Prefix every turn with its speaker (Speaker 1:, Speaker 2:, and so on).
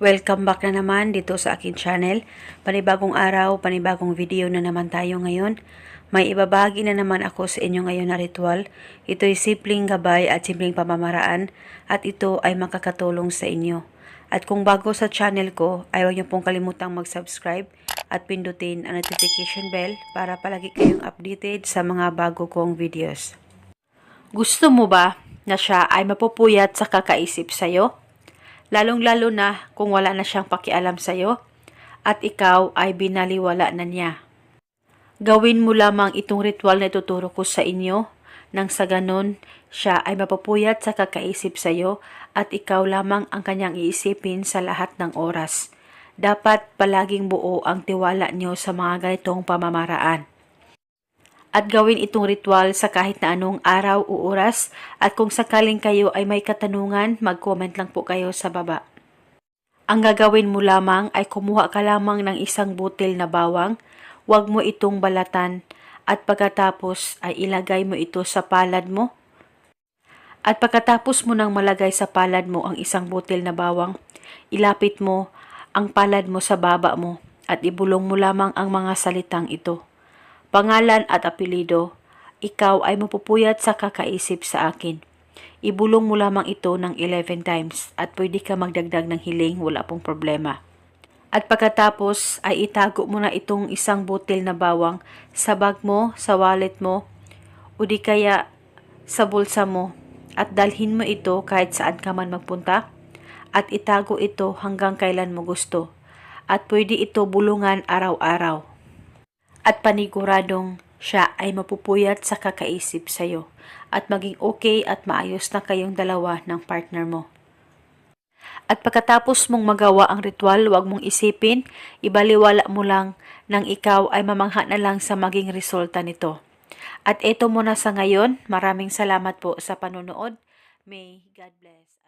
Speaker 1: Welcome back na naman dito sa akin channel. Panibagong araw, panibagong video na naman tayo ngayon. May ibabagi na naman ako sa inyo ngayon na ritual. Ito'y simpleng gabay at simpleng pamamaraan at ito ay makakatulong sa inyo. At kung bago sa channel ko, ay huwag niyo pong kalimutang mag-subscribe at pindutin ang notification bell para palagi kayong updated sa mga bago kong videos. Gusto mo ba na siya ay mapupuyat sa kakaisip sa'yo? Lalong-lalo na kung wala na siyang pakialam sa'yo at ikaw ay binaliwala na niya. Gawin mo lamang itong ritual na ituturo ko sa inyo nang sa ganon siya ay mapupuyat sa kakaisip sa'yo at ikaw lamang ang kanyang iisipin sa lahat ng oras. Dapat palaging buo ang tiwala niyo sa mga ganitong pamamaraan at gawin itong ritual sa kahit na anong araw o oras at kung sakaling kayo ay may katanungan, mag-comment lang po kayo sa baba. Ang gagawin mo lamang ay kumuha ka lamang ng isang butil na bawang, huwag mo itong balatan at pagkatapos ay ilagay mo ito sa palad mo. At pagkatapos mo nang malagay sa palad mo ang isang butil na bawang, ilapit mo ang palad mo sa baba mo at ibulong mo lamang ang mga salitang ito pangalan at apelido, ikaw ay mapupuyat sa kakaisip sa akin. Ibulong mo lamang ito ng 11 times at pwede ka magdagdag ng hiling, wala pong problema. At pagkatapos ay itago mo na itong isang butil na bawang sa bag mo, sa wallet mo, o di kaya sa bulsa mo at dalhin mo ito kahit saan ka man magpunta at itago ito hanggang kailan mo gusto. At pwede ito bulungan araw-araw at paniguradong siya ay mapupuyat sa kakaisip sa'yo at maging okay at maayos na kayong dalawa ng partner mo. At pagkatapos mong magawa ang ritual, huwag mong isipin, ibaliwala mo lang nang ikaw ay mamangha na lang sa maging resulta nito. At ito muna sa ngayon, maraming salamat po sa panonood. May God bless.